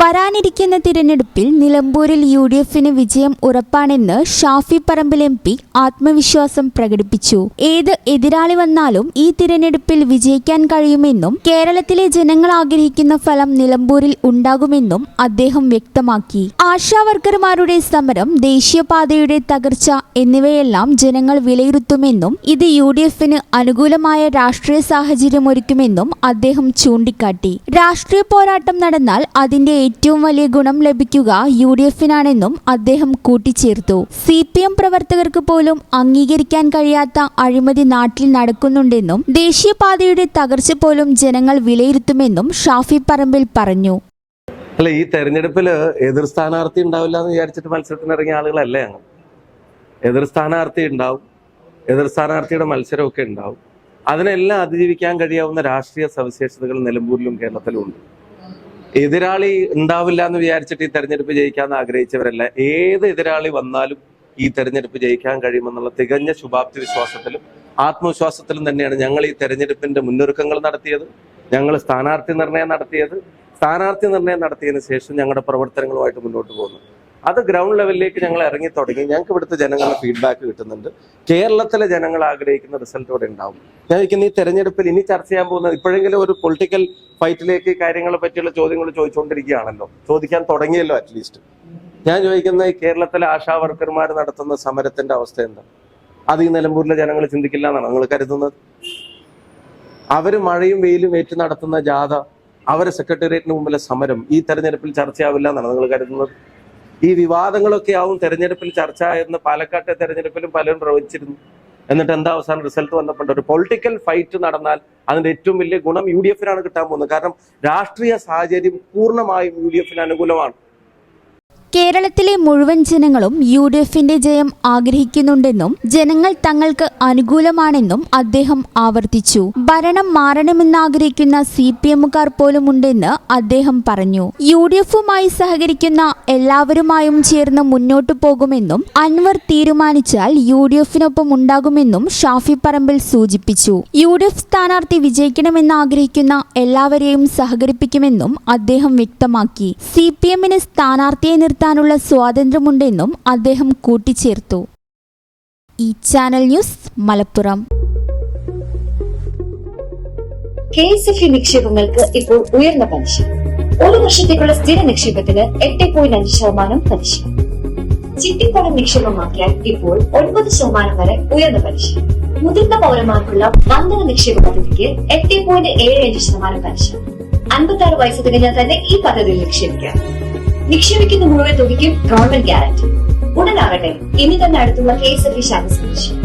വരാനിരിക്കുന്ന തിരഞ്ഞെടുപ്പിൽ നിലമ്പൂരിൽ യു ഡി എഫിന് വിജയം ഉറപ്പാണെന്ന് ഷാഫി പറമ്പിൽ എം പി ആത്മവിശ്വാസം പ്രകടിപ്പിച്ചു. ഏത് എതിരാളി വന്നാലും ഈ തിരഞ്ഞെടുപ്പിൽ വിജയിക്കാൻ കഴിയുമെന്നും കേരളത്തിലെ ജനങ്ങൾ ആഗ്രഹിക്കുന്ന ഫലം നിലമ്പൂരിൽ ഉണ്ടാകുമെന്നും അദ്ദേഹം വ്യക്തമാക്കി. ആശാവർക്കർമാരുടെ സമരം ദേശീയപാതയുടെ തകർച്ച എന്നിവയെല്ലാം ജനങ്ങൾ വിലയിരുത്തുമെന്നും ഇത് യു ഡി എഫിന് അനുകൂലമായ രാഷ്ട്രീയ സാഹചര്യം ഒരുക്കുമെന്നും അദ്ദേഹം ചൂണ്ടിക്കാട്ടി. രാഷ്ട്രീയ പോരാട്ടം നടന്നാൽ അതിന്റെ ഏറ്റവും വലിയ ഗുണം ലഭിക്കുക യു ഡി എഫിനാണെന്നും അദ്ദേഹം കൂട്ടിച്ചേർത്തു. സി പി എം പ്രവർത്തകർക്ക് പോലും അംഗീകരിക്കാൻ കഴിയാത്ത അഴിമതി നാട്ടിൽ നടക്കുന്നുണ്ടെന്നും ദേശീയപാതയുടെ തകർച്ച പോലും ജനങ്ങൾ വിലയിരുത്തുമെന്നും ഷാഫി പറമ്പിൽ പറഞ്ഞു. അല്ല ഈ തെരഞ്ഞെടുപ്പിൽ എതിർ സ്ഥാനാർത്ഥി ഉണ്ടാവില്ല എന്ന് വിചാരിച്ചിട്ട് മത്സരത്തിന് ഇറങ്ങിയ ആളുകളല്ലേ ഞങ്ങൾ എതിർ സ്ഥാനാർത്ഥി ഉണ്ടാവും എതിർ സ്ഥാനാർത്ഥിയുടെ മത്സരമൊക്കെ ഉണ്ടാവും. അതിനെല്ലാം അതിജീവിക്കാൻ കഴിയാവുന്ന രാഷ്ട്രീയ സവിശേഷതകൾ നിലമ്പൂരിലും കേരളത്തിലും ഉണ്ട്. എതിരാളി ഉണ്ടാവില്ല എന്ന് വിചാരിച്ചിട്ട് ഈ തെരഞ്ഞെടുപ്പ് ജയിക്കാൻ ആഗ്രഹിച്ചവരല്ല. ഏത് എതിരാളി വന്നാലും ഈ തെരഞ്ഞെടുപ്പ് ജയിക്കാൻ കഴിയുമെന്നുള്ള തികഞ്ഞ ശുഭാപ്തി വിശ്വാസത്തിലും ആത്മവിശ്വാസത്തിലും തന്നെയാണ് ഞങ്ങൾ ഈ തെരഞ്ഞെടുപ്പിന്റെ മുന്നൊരുക്കങ്ങൾ നടത്തിയത് ഞങ്ങൾ സ്ഥാനാർത്ഥി നിർണയം നടത്തിയത്. സ്ഥാനാർത്ഥി നിർണയം നടത്തിയതിനു ശേഷം ഞങ്ങളുടെ പ്രവർത്തനങ്ങളുമായിട്ട് മുന്നോട്ട് പോകുന്നു. അത് ഗ്രൗണ്ട് ലെവലിലേക്ക് ഞങ്ങൾ ഇറങ്ങി തുടങ്ങി. ഞങ്ങൾക്ക് ഇവിടുത്തെ ജനങ്ങളുടെ ഫീഡ്ബാക്ക് കിട്ടുന്നുണ്ട്. കേരളത്തിലെ ജനങ്ങൾ ആഗ്രഹിക്കുന്ന റിസൾട്ട് ഇവിടെ ഉണ്ടാവും. ഞാൻ ഈ തെരഞ്ഞെടുപ്പിൽ ഇനി ചർച്ച ചെയ്യാൻ പോകുന്നത് ഇപ്പോഴെങ്കിലും ഒരു പൊളിറ്റിക്കൽ ഫൈറ്റിലേക്ക് കാര്യങ്ങളെ പറ്റിയുള്ള ചോദ്യങ്ങൾ ചോദിച്ചുകൊണ്ടിരിക്കുകയാണല്ലോ. ചോദിക്കാൻ തുടങ്ങിയല്ലോ അറ്റ്ലീസ്റ്റ് ഞാൻ ചോദിക്കുന്ന ഈ കേരളത്തിലെ ആശാ വർക്കർമാർ നടത്തുന്ന സമരത്തിന്റെ അവസ്ഥ എന്താ? അത് ഈ നിലമ്പൂരിലെ ജനങ്ങൾ ചിന്തിക്കില്ല എന്നാണ് നിങ്ങൾ കരുതുന്നത്? അവർ മഴയും വെയിലും ഏറ്റു നടത്തുന്ന ജാഥ അവരെ സെക്രട്ടേറിയറ്റിന് മുമ്പിലെ സമരം ഈ തെരഞ്ഞെടുപ്പിൽ ചർച്ചയാവില്ല എന്നാണ് നിങ്ങൾ കരുതുന്നത്? ഈ വിവാദങ്ങളൊക്കെ ആവും തെരഞ്ഞെടുപ്പിൽ ചർച്ച എന്ന് പാലക്കാട്ടെ തെരഞ്ഞെടുപ്പിലും പലരും പ്രവചിച്ചിരുന്നു. എന്നിട്ട് എന്താ അവസാനം റിസൾട്ട് വന്നപ്പോൾ ഒരു പൊളിറ്റിക്കൽ ഫൈറ്റ് നടന്നാൽ അതിന്റെ ഏറ്റവും വലിയ ഗുണം യു ഡി എഫിനാണ് കിട്ടാൻ പോകുന്നത്. കാരണം രാഷ്ട്രീയ സാഹചര്യം പൂർണമായും യു ഡി എഫിന് അനുകൂലമാണ്. കേരളത്തിലെ മുഴുവൻ ജനങ്ങളും യു ഡി എഫിന്റെ ജയം ആഗ്രഹിക്കുന്നുണ്ടെന്നും ജനങ്ങൾ തങ്ങൾക്ക് അനുകൂലമാണെന്നും അദ്ദേഹം ആവർത്തിച്ചു. ഭരണം മാറണമെന്നാഗ്രഹിക്കുന്ന സി പി എമ്മുകാർ പോലും ഉണ്ടെന്ന് അദ്ദേഹം പറഞ്ഞു. യു ഡി എഫുമായി സഹകരിക്കുന്ന എല്ലാവരുമായും ചേർന്ന് മുന്നോട്ടു പോകുമെന്നും അൻവർ തീരുമാനിച്ചാൽ യു ഡി എഫിനൊപ്പം ഉണ്ടാകുമെന്നും ഷാഫി പറമ്പിൽ സൂചിപ്പിച്ചു. യു ഡി എഫ് സ്ഥാനാർത്ഥി വിജയിക്കണമെന്ന് ആഗ്രഹിക്കുന്ന എല്ലാവരെയും സഹകരിപ്പിക്കുമെന്നും അദ്ദേഹം വ്യക്തമാക്കി. സി പി എമ്മിന് സ്ഥാനാർത്ഥിയെ നിർത്താനുള്ള സ്വാതന്ത്ര്യമുണ്ടെന്നും അദ്ദേഹം കൂട്ടിച്ചേർത്തു. ഈ channel news Malappuram. K S F നിക്ഷേപങ്ങൾക്ക് ഇപ്പോൾ ഉയർന്ന പലിശ. ഒരു വർഷത്തേക്കുള്ള സ്ഥിര നിക്ഷേപത്തിന് എട്ട് പോയിന്റ് അഞ്ച് ശതമാനം പലിശ. ചിട്ടിപ്പണം നിക്ഷേപമാക്കിയാൽ ഇപ്പോൾ ഒൻപത് ശതമാനം വരെ ഉയർന്ന പലിശ. മുതിർന്ന പൗരന്മാർക്കുള്ള വന്ദന നിക്ഷേപ പദ്ധതിക്ക് എട്ട് പോയിന്റ് ഏഴ് അഞ്ച് ശതമാനം പലിശ. അൻപത്തി ആറ് വയസ്സ് തികഞ്ഞാൽ തന്നെ ഈ പദ്ധതിയിൽ നിക്ഷേപിക്കാം. നിക്ഷേപിക്കുന്ന മുഴുവൻ തുകയ്ക്കും ഗവൺമെന്റ് ഗ്യാരണ്ടി ഉടനാകട്ടെ ഇനി തന്നെ അടുത്തുള്ള കെ എസ് എഫ് ശാഖ സന്ദർശിക്കും